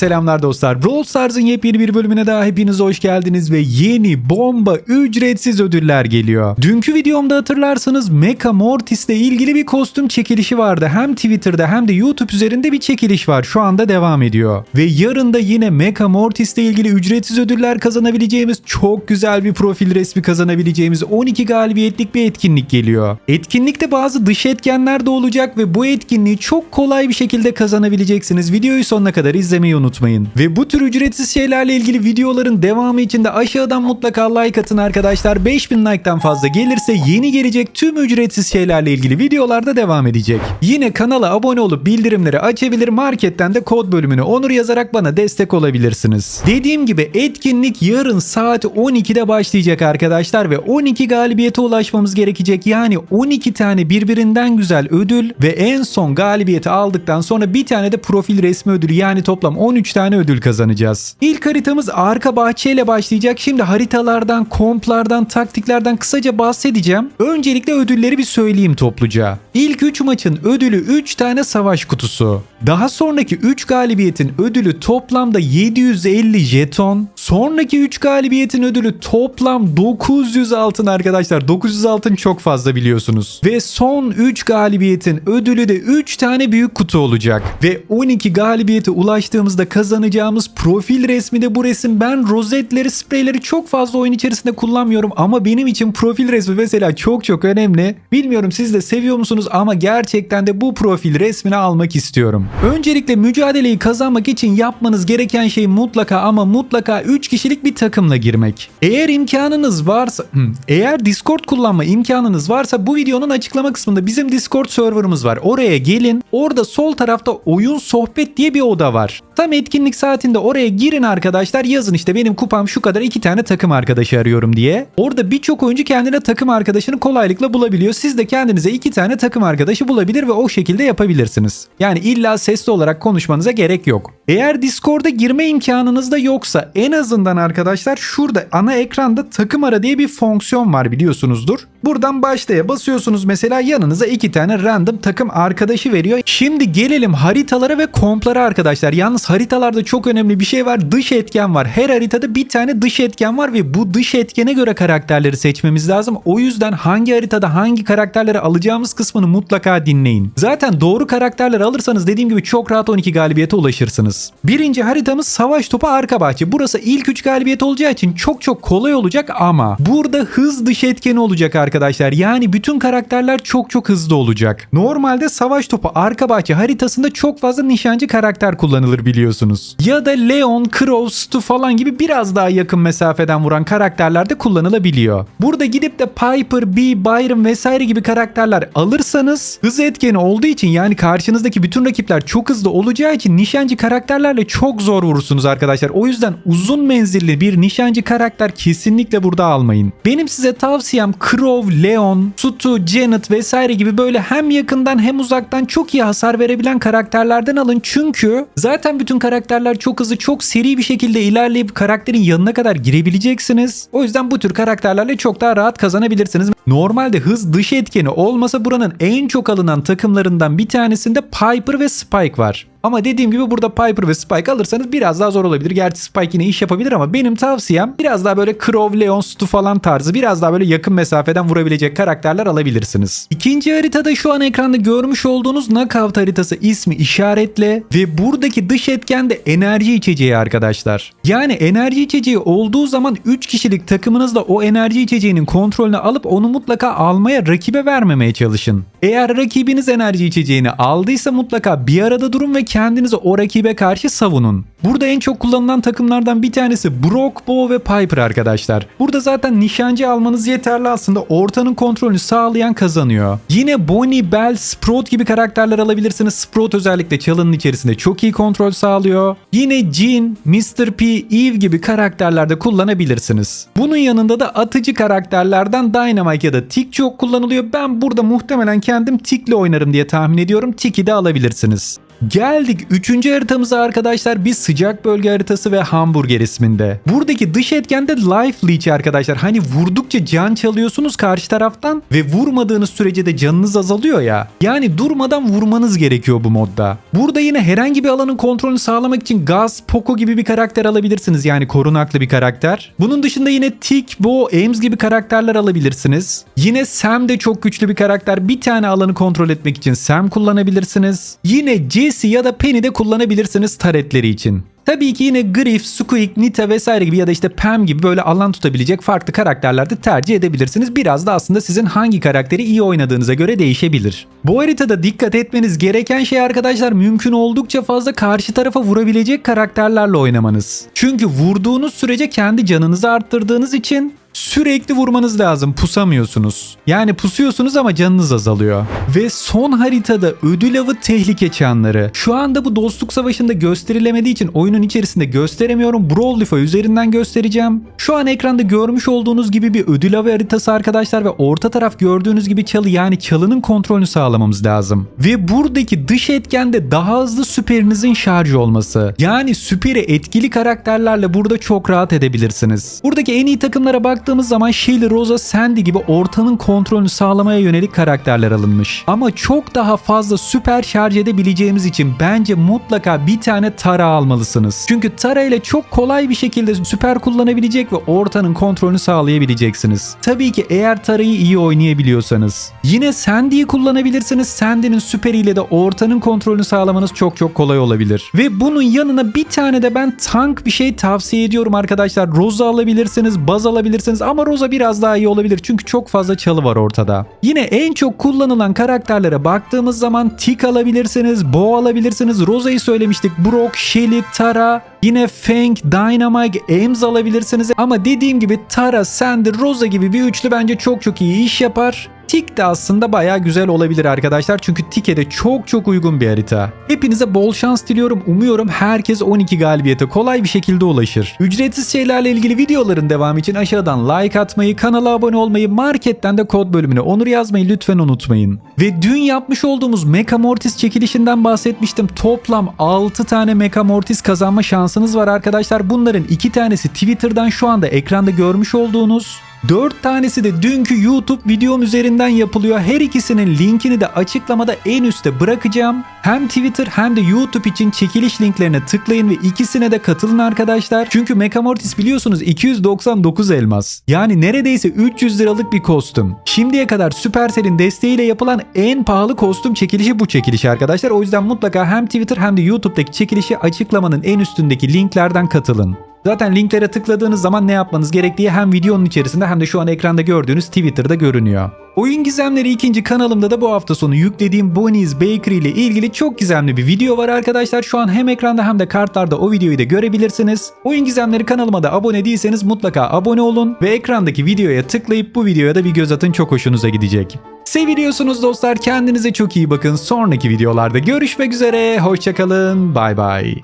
selamlar dostlar. Brawl Stars'ın yepyeni bir bölümüne daha hepiniz hoş geldiniz ve yeni bomba ücretsiz ödüller geliyor. Dünkü videomda hatırlarsanız Mecha Mortis ile ilgili bir kostüm çekilişi vardı. Hem Twitter'da hem de YouTube üzerinde bir çekiliş var. Şu anda devam ediyor. Ve yarın da yine Mecha Mortis ile ilgili ücretsiz ödüller kazanabileceğimiz çok güzel bir profil resmi kazanabileceğimiz 12 galibiyetlik bir etkinlik geliyor. Etkinlikte bazı dış etkenler de olacak ve bu etkinliği çok kolay bir şekilde kazanabileceksiniz. Videoyu sonuna kadar izlemeyi unutmayın. Ve bu tür ücretsiz şeylerle ilgili videoların devamı için de aşağıdan mutlaka like atın arkadaşlar. 5000 like'tan fazla gelirse yeni gelecek tüm ücretsiz şeylerle ilgili videolarda devam edecek. Yine kanala abone olup bildirimleri açabilir marketten de kod bölümünü onur yazarak bana destek olabilirsiniz. Dediğim gibi etkinlik yarın saat 12'de başlayacak arkadaşlar ve 12 galibiyete ulaşmamız gerekecek. Yani 12 tane birbirinden güzel ödül ve en son galibiyeti aldıktan sonra bir tane de profil resmi ödülü yani toplam 13 tane ödül kazanacağız. İlk haritamız arka bahçeyle başlayacak. Şimdi haritalardan, komplardan, taktiklerden kısaca bahsedeceğim. Öncelikle ödülleri bir söyleyeyim topluca. İlk 3 maçın ödülü 3 tane savaş kutusu. Daha sonraki 3 galibiyetin ödülü toplamda 750 jeton. Sonraki 3 galibiyetin ödülü toplam 900 altın arkadaşlar. 900 altın çok fazla biliyorsunuz. Ve son 3 galibiyetin ödülü de 3 tane büyük kutu olacak. Ve 12 galibiyete ulaştığımızda kazanacağımız profil resmi de bu resim. Ben rozetleri, spreyleri çok fazla oyun içerisinde kullanmıyorum ama benim için profil resmi mesela çok çok önemli. Bilmiyorum siz de seviyor musunuz ama gerçekten de bu profil resmini almak istiyorum. Öncelikle mücadeleyi kazanmak için yapmanız gereken şey mutlaka ama mutlaka 3 kişilik bir takımla girmek. Eğer imkanınız varsa, eğer Discord kullanma imkanınız varsa bu videonun açıklama kısmında bizim Discord serverımız var. Oraya gelin. Orada sol tarafta oyun sohbet diye bir oda var. Tam etkinlik saatinde oraya girin arkadaşlar. Yazın işte benim kupam şu kadar iki tane takım arkadaşı arıyorum diye. Orada birçok oyuncu kendine takım arkadaşını kolaylıkla bulabiliyor. Siz de kendinize iki tane takım arkadaşı bulabilir ve o şekilde yapabilirsiniz. Yani illa sesli olarak konuşmanıza gerek yok. Eğer Discord'a girme imkanınız da yoksa en azından arkadaşlar şurada ana ekranda takım ara diye bir fonksiyon var biliyorsunuzdur. Buradan başlaya basıyorsunuz mesela yanınıza iki tane random takım arkadaşı veriyor. Şimdi gelelim haritalara ve komplara arkadaşlar. Yalnız haritalarda çok önemli bir şey var. Dış etken var. Her haritada bir tane dış etken var ve bu dış etkene göre karakterleri seçmemiz lazım. O yüzden hangi haritada hangi karakterleri alacağımız kısmını mutlaka dinleyin. Zaten doğru karakterler alırsanız dediğim gibi çok rahat 12 galibiyete ulaşırsınız. Birinci haritamız savaş topu arka bahçe. Burası ilk 3 galibiyet olacağı için çok çok kolay olacak ama burada hız dış etkeni olacak arkadaşlar. Yani bütün karakterler çok çok hızlı olacak. Normalde savaş topu arka bahçe haritasında çok fazla nişancı karakter kullanılır biliyorsunuz. Ya da Leon, Crow, Stu falan gibi biraz daha yakın mesafeden vuran karakterler de kullanılabiliyor. Burada gidip de Piper, Bee, Byron vesaire gibi karakterler alırsanız hız etkeni olduğu için yani karşınızdaki bütün rakipler çok hızlı olacağı için nişancı karakterlerle çok zor vurursunuz arkadaşlar. O yüzden uzun menzilli bir nişancı karakter kesinlikle burada almayın. Benim size tavsiyem Crow, Leon, Stu, Janet vesaire gibi böyle hem yakından hem uzaktan çok iyi hasar verebilen karakterlerden alın. Çünkü zaten bütün karakterler çok hızlı, çok seri bir şekilde ilerleyip karakterin yanına kadar girebileceksiniz. O yüzden bu tür karakterlerle çok daha rahat kazanabilirsiniz. Normalde hız dış etkeni olmasa buranın en çok alınan takımlarından bir tanesinde Piper ve Spike var. Ama dediğim gibi burada Piper ve Spike alırsanız biraz daha zor olabilir. Gerçi Spike yine iş yapabilir ama benim tavsiyem biraz daha böyle Crow, Leon, Stu falan tarzı biraz daha böyle yakın mesafeden vurabilecek karakterler alabilirsiniz. İkinci haritada şu an ekranda görmüş olduğunuz Knockout haritası ismi işaretle ve buradaki dış etken de enerji içeceği arkadaşlar. Yani enerji içeceği olduğu zaman 3 kişilik takımınızla o enerji içeceğinin kontrolünü alıp onu mutlaka almaya rakibe vermemeye çalışın. Eğer rakibiniz enerji içeceğini aldıysa mutlaka bir arada durun ve kendinizi o rakibe karşı savunun. Burada en çok kullanılan takımlardan bir tanesi Brock, Bo ve Piper arkadaşlar. Burada zaten nişancı almanız yeterli aslında. Ortanın kontrolünü sağlayan kazanıyor. Yine Bonnie, Bell, Sprout gibi karakterler alabilirsiniz. Sprout özellikle çalının içerisinde çok iyi kontrol sağlıyor. Yine Jean, Mr. P, Eve gibi karakterlerde kullanabilirsiniz. Bunun yanında da atıcı karakterlerden Dynamite ya da Tick çok kullanılıyor. Ben burada muhtemelen kendim Tick'le oynarım diye tahmin ediyorum. Tick'i de alabilirsiniz. Geldik 3. haritamıza arkadaşlar bir sıcak bölge haritası ve hamburger isminde. Buradaki dış etken de life leech arkadaşlar. Hani vurdukça can çalıyorsunuz karşı taraftan ve vurmadığınız sürece de canınız azalıyor ya. Yani durmadan vurmanız gerekiyor bu modda. Burada yine herhangi bir alanın kontrolünü sağlamak için Gaz, Poco gibi bir karakter alabilirsiniz. Yani korunaklı bir karakter. Bunun dışında yine Tick, Bo, Ames gibi karakterler alabilirsiniz. Yine Sam de çok güçlü bir karakter. Bir tane alanı kontrol etmek için Sam kullanabilirsiniz. Yine Jesse ya da Penny de kullanabilirsiniz taretleri için. Tabii ki yine Griff, Squeak, Nita vesaire gibi ya da işte Pam gibi böyle alan tutabilecek farklı karakterler de tercih edebilirsiniz. Biraz da aslında sizin hangi karakteri iyi oynadığınıza göre değişebilir. Bu haritada dikkat etmeniz gereken şey arkadaşlar mümkün oldukça fazla karşı tarafa vurabilecek karakterlerle oynamanız. Çünkü vurduğunuz sürece kendi canınızı arttırdığınız için sürekli vurmanız lazım. Pusamıyorsunuz. Yani pusuyorsunuz ama canınız azalıyor. Ve son haritada ödül avı tehlike çanları. Şu anda bu dostluk savaşında gösterilemediği için oyunun içerisinde gösteremiyorum. Brawl Lifa üzerinden göstereceğim. Şu an ekranda görmüş olduğunuz gibi bir ödül avı haritası arkadaşlar ve orta taraf gördüğünüz gibi çalı yani çalının kontrolünü sağlamamız lazım. Ve buradaki dış etken de daha hızlı süperinizin şarjı olması. Yani süperi etkili karakterlerle burada çok rahat edebilirsiniz. Buradaki en iyi takımlara baktığımız zaman Shelly, Rosa, Sandy gibi ortanın kontrolünü sağlamaya yönelik karakterler alınmış. Ama çok daha fazla süper şarj edebileceğimiz için bence mutlaka bir tane Tara almalısınız. Çünkü Tara ile çok kolay bir şekilde süper kullanabilecek ve ortanın kontrolünü sağlayabileceksiniz. Tabii ki eğer Tara'yı iyi oynayabiliyorsanız. Yine Sandy'yi kullanabilirsiniz. Sandy'nin süperiyle de ortanın kontrolünü sağlamanız çok çok kolay olabilir. Ve bunun yanına bir tane de ben tank bir şey tavsiye ediyorum arkadaşlar. Rosa alabilirsiniz, Baz alabilirsiniz ama Rosa biraz daha iyi olabilir çünkü çok fazla çalı var ortada. Yine en çok kullanılan karakterlere baktığımız zaman Tick alabilirsiniz, Bo alabilirsiniz, Rosa'yı söylemiştik, Brock, Shelly, Tara, Yine Fang, Dynamite, Ames alabilirsiniz. Ama dediğim gibi Tara, Sandy, Rosa gibi bir üçlü bence çok çok iyi iş yapar. Tik de aslında baya güzel olabilir arkadaşlar. Çünkü Tik'e de çok çok uygun bir harita. Hepinize bol şans diliyorum. Umuyorum herkes 12 galibiyete kolay bir şekilde ulaşır. Ücretsiz şeylerle ilgili videoların devamı için aşağıdan like atmayı, kanala abone olmayı, marketten de kod bölümüne onur yazmayı lütfen unutmayın. Ve dün yapmış olduğumuz Mecha Mortis çekilişinden bahsetmiştim. Toplam 6 tane Mecha Mortis kazanma şansınız var arkadaşlar. Bunların 2 tanesi Twitter'dan şu anda ekranda görmüş olduğunuz 4 tanesi de dünkü YouTube videom üzerinden yapılıyor. Her ikisinin linkini de açıklamada en üstte bırakacağım. Hem Twitter hem de YouTube için çekiliş linklerine tıklayın ve ikisine de katılın arkadaşlar. Çünkü Mecha Mortis biliyorsunuz 299 elmas. Yani neredeyse 300 liralık bir kostüm. Şimdiye kadar Supercell'in desteğiyle yapılan en pahalı kostüm çekilişi bu çekiliş arkadaşlar. O yüzden mutlaka hem Twitter hem de YouTube'daki çekilişi açıklamanın en üstündeki linklerden katılın. Zaten linklere tıkladığınız zaman ne yapmanız gerektiği hem videonun içerisinde hem de şu an ekranda gördüğünüz Twitter'da görünüyor. Oyun Gizemleri ikinci kanalımda da bu hafta sonu yüklediğim Bonnie's Bakery ile ilgili çok gizemli bir video var arkadaşlar. Şu an hem ekranda hem de kartlarda o videoyu da görebilirsiniz. Oyun Gizemleri kanalıma da abone değilseniz mutlaka abone olun ve ekrandaki videoya tıklayıp bu videoya da bir göz atın çok hoşunuza gidecek. Seviliyorsunuz dostlar kendinize çok iyi bakın. Sonraki videolarda görüşmek üzere. Hoşçakalın. Bay bay.